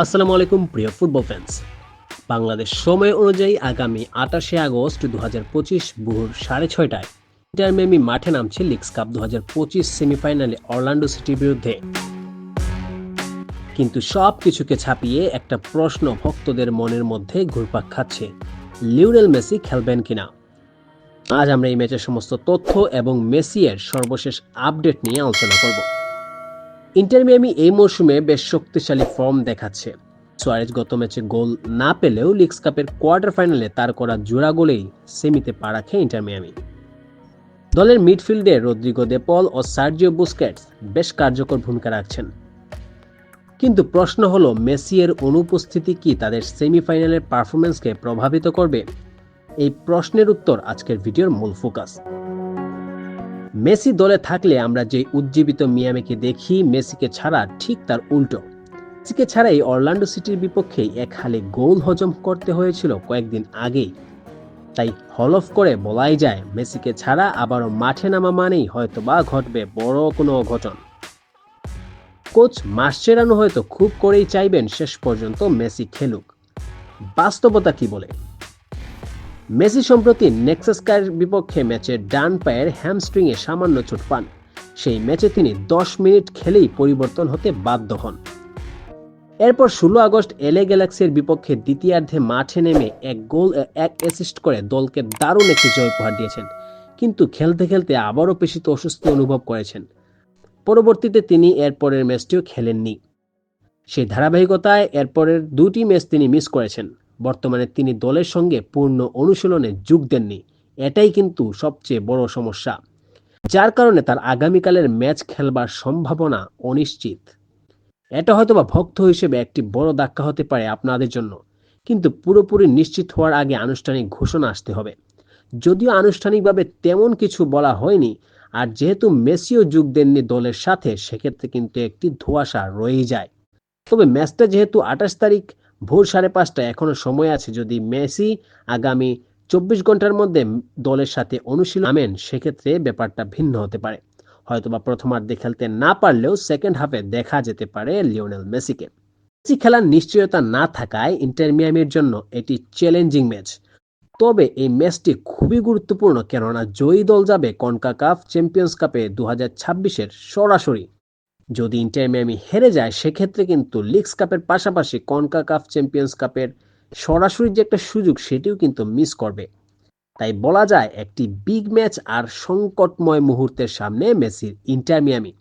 আসসালামু আলাইকুম, প্রিয় ফুটবল ফ্যান্স বাংলাদেশ সময় অনুযায়ী আগামী আটাশে আগস্ট দু হাজার পঁচিশ ভোর সাড়ে ছয়টায় ইন্টার মিয়ামি মাঠে নামছে লিগস কাপ দু হাজার পঁচিশ সেমিফাইনালে অরল্যান্ডো সিটির বিরুদ্ধে। কিন্তু সব কিছুকে ছাপিয়ে একটা প্রশ্ন ভক্তদের মনের মধ্যে ঘুরপাক খাচ্ছে, লিওনেল মেসি খেলবেন কিনা? আজ আমরা এই ম্যাচের সমস্ত তথ্য এবং মেসিয়ের সর্বশেষ আপডেট নিয়ে আলোচনা করব। ইন্টার মিয়ামি এই মৌসুমে বেশ শক্তিশালী ফর্ম দেখাচ্ছে। সোয়ারেজ গত ম্যাচে গোল না পেলেও লিগস কাপের কোয়ার্টার ফাইনালে তার করা জোড়া গোলেই সেমিতে পা রাখে ইন্টার মিয়ামি। দলের মিডফিল্ডে রদ্রিগো দেপল ও সার্জিও বুস্কেটস বেশ কার্যকর ভূমিকা রাখছেন। কিন্তু প্রশ্ন হলো, মেসি এর অনুপস্থিতি কি তাদের সেমিফাইনালের পারফরমেন্সকে প্রভাবিত করবে? এই প্রশ্নের উত্তর আজকের ভিডিওর মূল ফোকাস। মেসি দলে থাকলে আমরা যে উজ্জীবিত মিয়ামিকে দেখি, মেসিকে ছাড়া ঠিক তার উল্টো। মেসিকে ছাড়াই অরল্যান্ডো সিটির বিপক্ষে এক হালে গোল হজম করতে হয়েছিল কয়েকদিন আগেই। তাই হলফ করে বলাই যায়, মেসিকে ছাড়া আবারও মাঠে নামা মানেই হয়তোবা ঘটবে বড় কোনো অঘটন। কোচ মাসচেরানো হয়তো খুব করেই চাইবেন শেষ পর্যন্ত মেসি খেলুক। বাস্তবতা কি বলে? মেসি সম্প্রতি নেক্সাসকার বিপক্ষে ম্যাচে ডান পায়ের হ্যামস্ট্রিংয়ে সামান্য চোট পান। সেই ম্যাচে তিনি দশ মিনিট খেলেই পরিবর্তন হতে বাধ্য হন। এরপর ষোলো আগস্ট এলে গ্যালাক্সির বিপক্ষে দ্বিতীয়ার্ধে মাঠে নেমে এক গোল, এক অ্যাসিস্ট করে দলকে দারুণ একটি জয় উপহার দিয়েছেন। কিন্তু খেলতে খেলতে আবারও পেশিতে অসুস্থ অনুভব করেছেন। পরবর্তীতে তিনি এরপরের ম্যাচটিও খেলেননি। সেই ধারাবাহিকতায় এরপরের দুটি ম্যাচ তিনি মিস করেছেন। বর্তমানে তিনি দলের সঙ্গে পূর্ণ অনুশীলনে যোগ দেননি। এটাই কিন্তু সবচেয়ে বড় সমস্যা, যার কারণে তার আগামীকালের ম্যাচ খেলবার সম্ভাবনা অনিশ্চিত। এটা হয়তোবা ভক্ত হিসেবে একটি বড় ধাক্কা হতে পারে আপনাদের জন্য, কিন্তু পুরোপুরি নিশ্চিত হওয়ার আগে আনুষ্ঠানিক ঘোষণা আসতে হবে। যদিও আনুষ্ঠানিকভাবে তেমন কিছু বলা হয়নি, আর যেহেতু মেসিও যোগ দেননি দলের সাথে, সেক্ষেত্রে কিন্তু একটি ধোঁয়াশা রয়েই যায়। তবে ম্যাচটা যেহেতু আঠাশ তারিখ ভোর সাড়ে পাঁচটায় এখনও সময় আছে যদি মেসি আগামী চব্বিশ ঘণ্টার মধ্যে দলের সাথে অনুশীলন নামেন সেক্ষেত্রে ব্যাপারটা ভিন্ন হতে পারে। হয়তোবা প্রথমার্ধে খেলতে না পারলেও সেকেন্ড হাফে দেখা যেতে পারে লিওনেল মেসিকে। মেসি খেলার নিশ্চয়তা না থাকায় ইন্টার মিয়ামির জন্য এটি চ্যালেঞ্জিং ম্যাচ তবে এই ম্যাচটি খুবই গুরুত্বপূর্ণ, কেননা জয়ী দল যাবে কনকা কাপ চ্যাম্পিয়ন্স কাপে দু হাজার সরাসরি। যদি ইন্টার মিয়ামি হেরে যায়, সেক্ষেত্রে কিন্তু লিগস কাপের পাশাপাশি কনকা কাপ চ্যাম্পিয়ন্স কাপের সরাসরি যে একটা সুযোগ, সেটিও কিন্তু মিস করবে। তাই বলা যায়, একটি বিগ ম্যাচ আর সংকটময় মুহূর্তের সামনে মেসির ইন্টার মিয়ামি